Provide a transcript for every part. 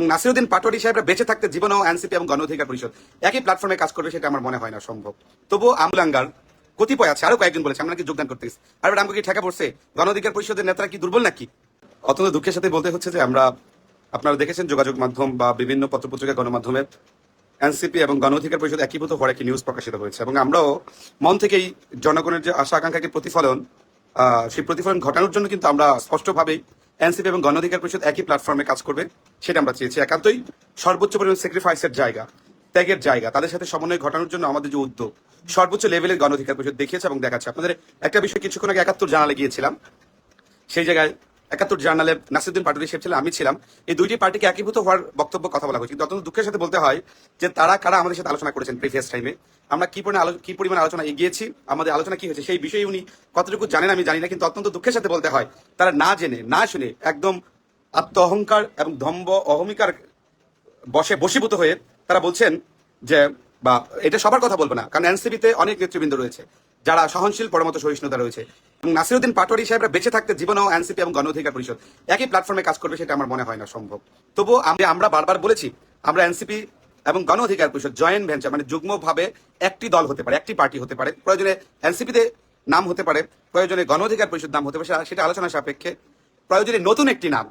নাসিরুদ্দিন পাটোয়ারি সাহেবরা বেঁচে থাকতে জীবনেও এনসিপি এবং গণ অধিকার পরিষদ একই প্ল্যাটফর্মে কাজ করবে সেটা আমার মনে হয় না সম্ভব। তবুও আমলাঙ্গার কতিপয় আছে আরও কয়েকজন বলেছে, আমরা নাকি যোগদান করতে গেছি। আর আমাকে কি ঠেকা পড়ছে? গণ অধিকার পরিষদের নেতারা কি দুর্বল নাকি? অত্যন্ত দুঃখের সাথে বলতে হচ্ছে যে আমরা, আপনারা দেখেছেন যোগাযোগ মাধ্যম বা বিভিন্ন পত্রপত্রিকা গণমাধ্যমে এনসিপি এবং গণ অধিকার পরিষদ একীভূত হওয়ার একটি নিউজ প্রকাশিত হয়েছে। এবং আমরাও মন থেকেই জনগণের যে আশা আকাঙ্ক্ষাকে প্রতিফলন সেই প্রতিফলন ঘটানোর জন্য কিন্তু আমরা স্পষ্টভাবেই এনসিপি এবং গণ অধিকার পরিষদ একই প্ল্যাটফর্মে কাজ করবে, সেটা আমরা চেয়েছি একান্তই। সর্বোচ্চ পরিমাণ স্যাক্রিফাইসের জায়গা, ত্যাগের জায়গা, তাদের সাথে সমন্বয় ঘটানোর জন্য আমাদের যে উদ্যোগ, সর্বোচ্চ লেভেলের গণ অধিকার পরিষদ দেখিয়েছে এবং দেখাচ্ছে। আপনাদের একটা বিষয় কিছুক্ষণ আগে একাত্তর জানালে গিয়েছিলাম, সেই জায়গায় একাত্তর জার্নালে নাসিরুদ্দিন পাটুরি সাহেব ছিলেন, আমি ছিলাম। এই দুইটি পার্টিকে একীভূত হওয়ার বক্তব্য কথা বলা হয়েছে। কিন্তু অত্যন্ত দুঃখের সাথে বলতে হয় যে তারা কারা আমাদের সাথে আলোচনা করেছেন প্রিভিয়াস টাইমে। আমরা কি পরিমাণ কি পরিমাণ আলোচনা এগিয়েছি, আমাদের আলোচনা কি হয়েছে সেই বিষয়ে উনি কতটুকু জানেন আমি জানি না, কিন্তু অত্যন্ত দুঃখের সাথে বলতে হয়, তারা না জেনে, না শুনে একদম আত্ম অহংকার এবং ধম্ব অহমিকার বসে বশীভূত হয়ে তারা বলছেন যে, বা এটা সবার কথা বলব না, কারণ এনসিপিতে অনেক নেতৃবৃন্দ রয়েছে। যারা সহনশীল পরমত সহিষ্ণুতা রয়েছে। এবং নাসিরুদ্দিন পাটোয়ারি সাহেবরা বেঁচে থাকতে জীবনেও এনসিপি এবং গণ অধিকার পরিষদ একই প্ল্যাটফর্মে কাজ করবে সেটা আমার মনে হয় না সম্ভব। তবুও আমরা আমরা বারবার বলেছি, আমরা এনসিপি এবং গণ অধিকার পরিষদ জয়েন্ট ভেঞ্চার মানে যুগ্মভাবে একটি দল হতে পারে, একটি পার্টি হতে পারে। প্রয়োজনে এনসিপিতে নাম হতে পারে, প্রয়োজনে গণ অধিকার পরিষদ নাম হতে পারে, সেটা আলোচনা সাপেক্ষে প্রয়োজনে নতুন একটি নাম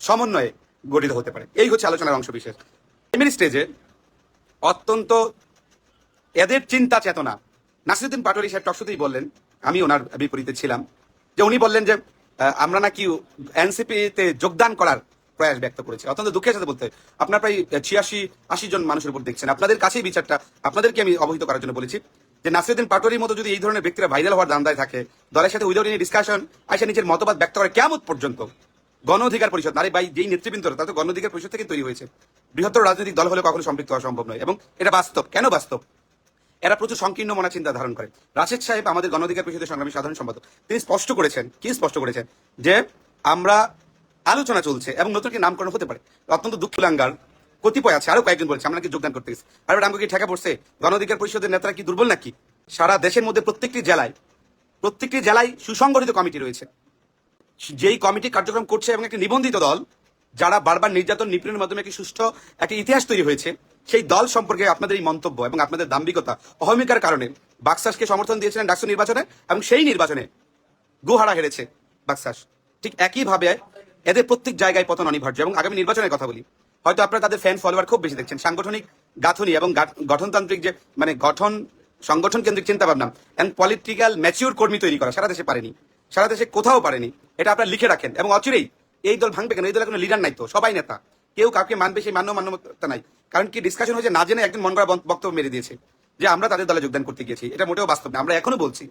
সমন্বয়ে গঠিত হতে পারে। এই হচ্ছে আলোচনার অংশ বিশেষ। প্রাইমারি স্টেজে অত্যন্ত এদের চিন্তা চেতনা নাসিরুদ্দিন পাটোয়ারি সাহেব টকশুতেই বললেন, আমি ওনার বিপরীতে ছিলাম, যে উনি বললেন যে আমরা নাকি এনসিপিতে যোগদান করার প্রয়াস ব্যক্ত করেছি। অত্যন্ত দুঃখের সাথে বলতে, আপনার প্রায় ছিয়াশি, আশি জন মানুষের উপর দেখছেন। আপনাদের কাছেই বিচারটা, আপনাদেরকে আমি অবহিত করার জন্য বলেছি, যে নাসিরুদ্দিন পাটোয়ারির মতো যদি এই ধরনের ব্যক্তিরা ভাইরাল হওয়ার দান্দায় থাকে, দলের সাথে উইদাউট এনি ডিসকাশন আইসা নিজের মতবাদ ব্যক্ত করে কেমন পর্যন্ত গণ অধিকার পরিষদ নারী ভাই, যেই নেতৃবৃন্দ, তারা তো গণ অধিকার পরিষদ থেকে তৈরি হয়েছে। বৃহত্তর রাজনৈতিক দল হলে কখনো সম্পৃক্ত হওয়া সম্ভব নয়। এবং এটা বাস্তব। কেন বাস্তব? এরা প্রচুর সংকীর্ণ মনা চিন্তা ধারণ করে। রাশেদ সাহেব আমাদের গণ অধিকার পরিষদের সংগ্রামী সাধারণ সম্পাদক। তিনি স্পষ্ট করেছেন, কি স্পষ্ট করেছেন? যে আমরা আলোচনা চলছে এবং নতুন কি নামকরণ হতে পারে। অত্যন্ত দুঃখলাঙ্গার কতিপয় আছে, আরও কয়েকজন বলছে, আমরা কি যোগদান করতে গেছি। আর এবার আমাকে ঠেকা পড়ছে। গণ অধিকার পরিষদের নেতারা কি দুর্বল নাকি? সারা দেশের মধ্যে প্রত্যেকটি জেলায় প্রত্যেকটি জেলায় সুসংগঠিত কমিটি রয়েছে। যেই কমিটি কার্যক্রম করছে এবং একটি নিবন্ধিত দল, যারা বারবার নির্যাতন নিপীড়নের মাধ্যমে একটি সুষ্ঠু একটি ইতিহাস তৈরি হয়েছে সেই দল সম্পর্কে আপনাদের এই মন্তব্য এবং আপনাদের দাম্ভিকতা অহমিকার কারণে বাক্সাসকে সমর্থন দিয়েছিলেন ডাকসু নির্বাচনে এবং সেই নির্বাচনে গুহারা হেরেছে বাক্সাস। ঠিক একইভাবে এদের প্রত্যেক জায়গায় পতন অনিবার্য এবং আগামী নির্বাচনের কথা বলি। হয়তো আপনারা তাদের ফ্যান ফলোয়ার খুব বেশি দেখছেন। সাংগঠনিক গাঁথনি এবং গঠনতান্ত্রিক যে মানে গঠন, সংগঠন কেন্দ্রিক চিন্তা ভাবনা এন্ড পলিটিক্যাল ম্যাচিউর কর্মী তৈরি করা সারা দেশে পারেনি। সারা দেশে কোথাও পারেনি। এটা আপনারা লিখে রাখেন এবং অচিরেই এই দল ভাঙবে কেন? এই দলের কোনো লিডার নাই তো। সবাই নেতা। কেউ কাউকে মানবে, সেই মান্য মান্যতা নাই। কারণ কি ডিসকাশন হয়েছে না জেনে একজন মন করা বক্তব্য মেরে দিয়েছে যে আমরা তাদের দলে যোগদান করতে গিয়েছি। এটা মোটেও বাস্তব না। আমরা এখনও বলছি,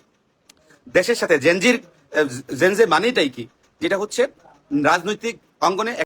দেশের সাথে জেনজির জেনজে মানেটাই কি? যেটা হচ্ছে রাজনৈতিক অঙ্গনে